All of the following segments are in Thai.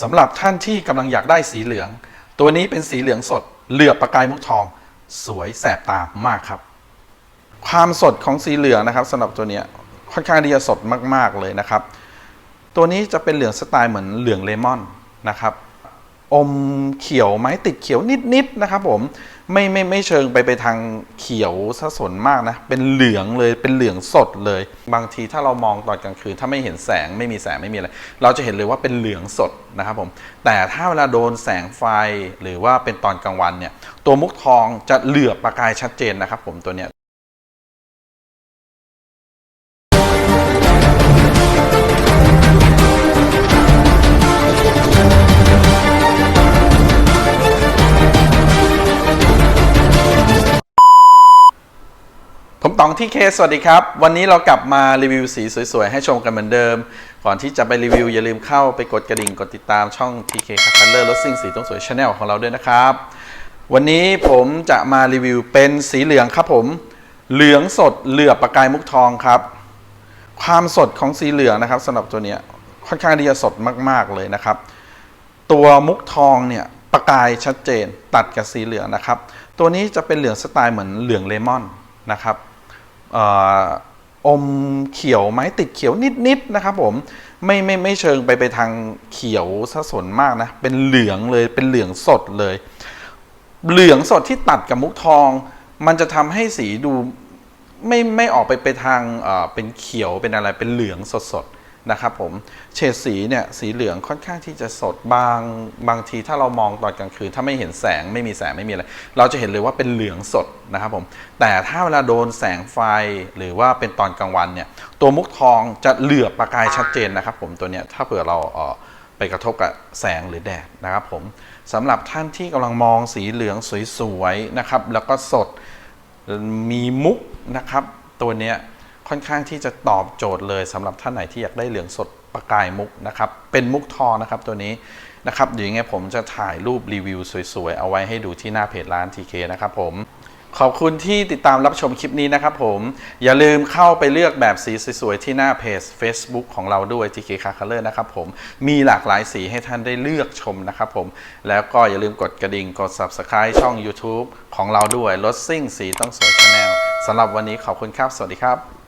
สำหรับท่านที่กำลังอยากได้สีเหลือง ตัวนี้เป็นสีเหลืองสด เหลือบประกายมุกทอง สวยแสบตามากครับ ความสดของสีเหลืองนะครับสำหรับตัวนี้ค่อนข้างที่จะสดมาก ๆ เลยนะครับ ตัวนี้จะเป็นเหลืองสไตล์เหมือนเหลืองเลมอนนะครับ อมเขียวไหมติดเขียวนิดๆนะครับผมไม่ไม่ไม่เชิงไปไปทางเขียวซะสนมากนะ เป็นเหลืองเลยเป็นเหลืองสดเลย บางทีถ้าเรามองตอนกลางคืน ถ้าไม่เห็นแสงไม่มีแสงไม่มีอะไร เราจะเห็นเลยว่าเป็นเหลืองสดนะครับผมแต่ถ้าเวลาโดนแสงไฟหรือว่าเป็นตอนกลางวันเนี่ยตัวมุกทองจะเหลือบประกายชัดเจนนะครับผมตัวเนี้ย ผมต๋องที่เคสวัสดีครับ วันนี้เรากลับมารีวิวสีสวยๆ ให้ชมกันเหมือนเดิม ก่อนที่จะไปรีวิว อย่าลืมเข้าไปกดกระดิ่งกดติดตามช่อง TK Color รถซิ่งสีต้องสวยชาแนลของเราด้วยนะครับ วันนี้ผมจะมารีวิวเป็นสีเหลืองครับผม เหลืองสดเหลือบประกายมุกทองครับ ความสดของสีเหลืองนะครับสำหรับตัวเนี้ยค่อนข้างที่จะสดมากๆเลยนะครับ ตัวมุกทองเนี่ยประกายชัดเจนตัดกับสีเหลืองนะครับ ตัวนี้จะเป็นเหลืองสไตล์เหมือนเหลืองเลมอนนะครับ อมเขียวไหมติดเขียวนิดๆนะครับผมไม่ไม่ไม่เชิงไปไปทางเขียวซะส่วนมากนะ เป็นเหลืองเลยเป็นเหลืองสดเลย เหลืองสดที่ตัดกับมุกทอง มันจะทำให้สีดูไม่ไม่ออกไปไปทางเอ่อเป็นเขียวเป็นอะไรเป็นเหลืองสดๆ นะครับผมเฉดสีเนี่ยสีเหลืองค่อนข้างที่จะสดบางบางทีถ้าเรามองตอนกลางคืน ถ้าไม่เห็นแสงไม่มีแสงไม่มีอะไร เราจะเห็นเลยว่าเป็นเหลืองสดนะครับผมแต่ถ้าเวลาโดนแสงไฟหรือว่าเป็นตอนกลางวันเนี่ยตัวมุกทองจะเหลือบประกายชัดเจนนะครับผมตัวเนี้ยถ้าเผื่อเราเออไปกระทบกับแสงหรือแดดนะครับผมสำหรับท่านที่กำลังมองสีเหลืองสวยๆนะครับแล้วก็สดมีมุกนะครับตัวเนี้ย ค่อนข้างที่จะตอบโจทย์เลยสำหรับท่านไหนที่อยากได้เหลืองสดประกายมุกนะครับ เป็นมุกทองนะครับตัวนี้นะครับเดี๋ยวยังไงผมจะถ่ายรูปรีวิวสวยๆ เอาไว้ให้ดูที่หน้าเพจร้าน TK นะครับผม ขอบคุณที่ติดตามรับชมคลิปนี้นะครับผม อย่าลืมเข้าไปเลือกแบบสีสวยๆ ที่หน้าเพจ Facebook ของเราด้วย TK Car Color นะครับผม มีหลากหลายสีให้ท่านได้เลือกชมนะครับผม แล้วก็อย่าลืมกดกระดิ่งกด Subscribe ช่อง YouTube ของเราด้วยรถซิ่งสีต้องสวยชาแนลสำหรับวันนี้ขอบคุณครับ สวัสดีครับ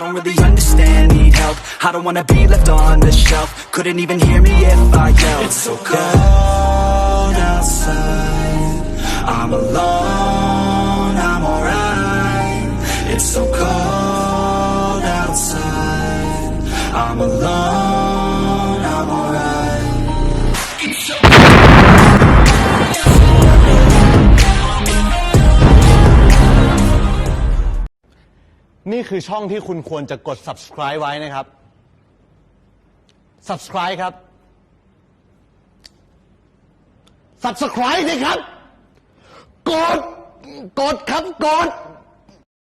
Don't really understand, need help. I don't wanna be left on the shelf. Couldn't even hear me if I yelled. It's so cold outside. I'm alone, นี่คือช่องที่คุณควรจะกด subscribe ไว้นะครับ subscribe ครับ subscribe สิครับ กด กดครับ กด